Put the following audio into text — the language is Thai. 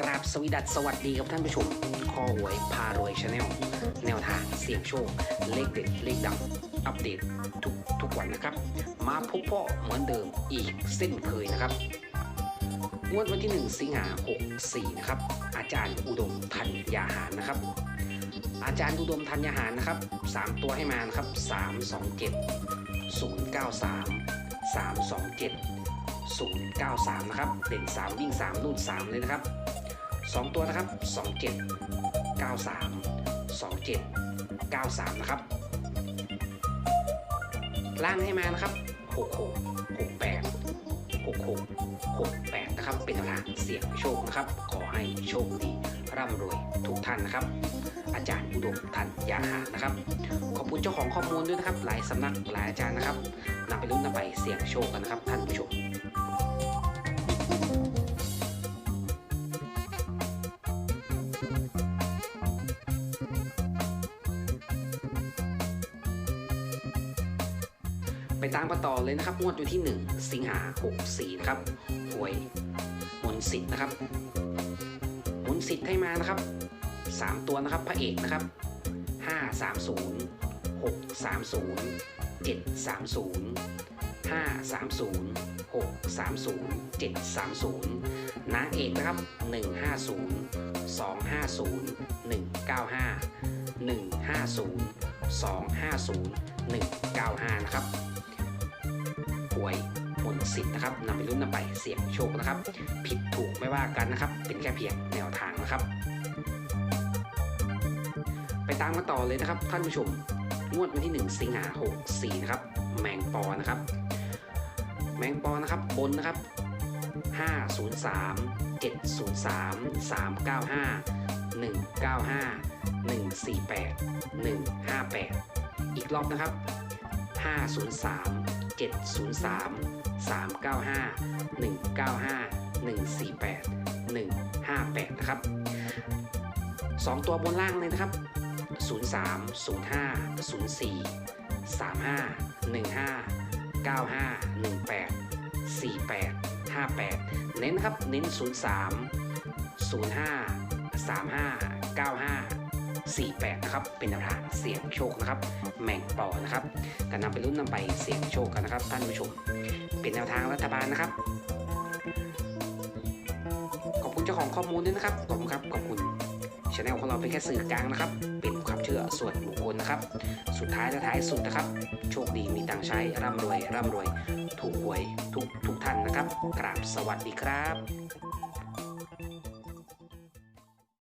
กราบสวีดัสสวัสดีครับท่านผู้ชมคอหวยพารวยชาแนลแนวทางเสี่ยงโชค เลขเด็ด เลขดัง อัปเดตทุกทุกวันนะครับ มาพบพ่อเหมือนเดิมอีกเส้นเคยนะครับงวดวันที่ 1 สิงหา64 นะครับ อาจารย์อุดมธัญญาหารนะครับ อาจารย์อุดมธัญญาหารนะครับ 3 ตัวให้มานะครับ 327 093 327 093 นะครับ เด่น 3 วิ่ง 3 รูด 3 เลยนะครับ 2 ตัวนะครับ 27 93 27 93 นะครับ ล่างให้มานะครับ 66 68 66 68 นะครับ เป็นแนวทางเสี่ยงโชคนะครับ ขอให้โชคดีร่ำรวยทุกท่านนะครับ อาจารย์อุดมทันยาหานะครับ ขอบคุณเจ้าของข้อมูลด้วยนะครับ หลายสำนักหลายอาจารย์นะครับนำไปลุ้นนำไปเสี่ยงโชคกันนะครับท่านผู้ชม ไปตามกันต่อเลยนะครับงวดวันที่ 1 สิงหา64ครับหวยมนสิทธิ์นะครับมนสิทธิ์ให้มานะครับ 3 ตัวนะครับพระเอกนะครับ 530 630 730 530 630 730นางเอกนะครับ 150 250 195 150 250 195 นะครับ หวยมนสิทธิ์นะครับนำไปรุ่นนำไปเสี่ยงโชคนะครับ ผิดถูกไม่ว่ากันนะครับ เป็นแค่เพียงแนวทางนะครับ ไปตามกันต่อเลยนะครับ ท่านผู้ชมงวดวันที่ 1 สิงหา64นะครับแมงปอนะครับ แมงปอนะครับบนนะครับ 503 703 395 195 148 158 อีกรอบนะครับ 503 703 395 195 148 158 นะครับ 2 ตัวบนล่างเลยนะครับ 03 05 04 35 15 95 18 48 58 เน้นครับ เน้น 03 05 35 95 48นะครับเป็นแนวทางเสี่ยงโชคนะครับแม่งปอนะครับก็นำไปรุ่นนำไปเสี่ยงโชคกันนะครับท่านผู้ชม เป็นแนวทางรัฐบาลนะครับ ขอบคุณเจ้าของข้อมูลด้วยนะครับขอบคุณครับขอบคุณช anel ของเราเป็นแค่สื่อกลางนะครับ เป็นความเชื่อส่วนบุคคลนะครับ สุดท้ายและท้ายสุดนะครับ โชคดีมีตังใช้ร่ำรวยร่ำรวย ถูกหวยทุกทุกท่านนะครับกราบสวัสดีครับ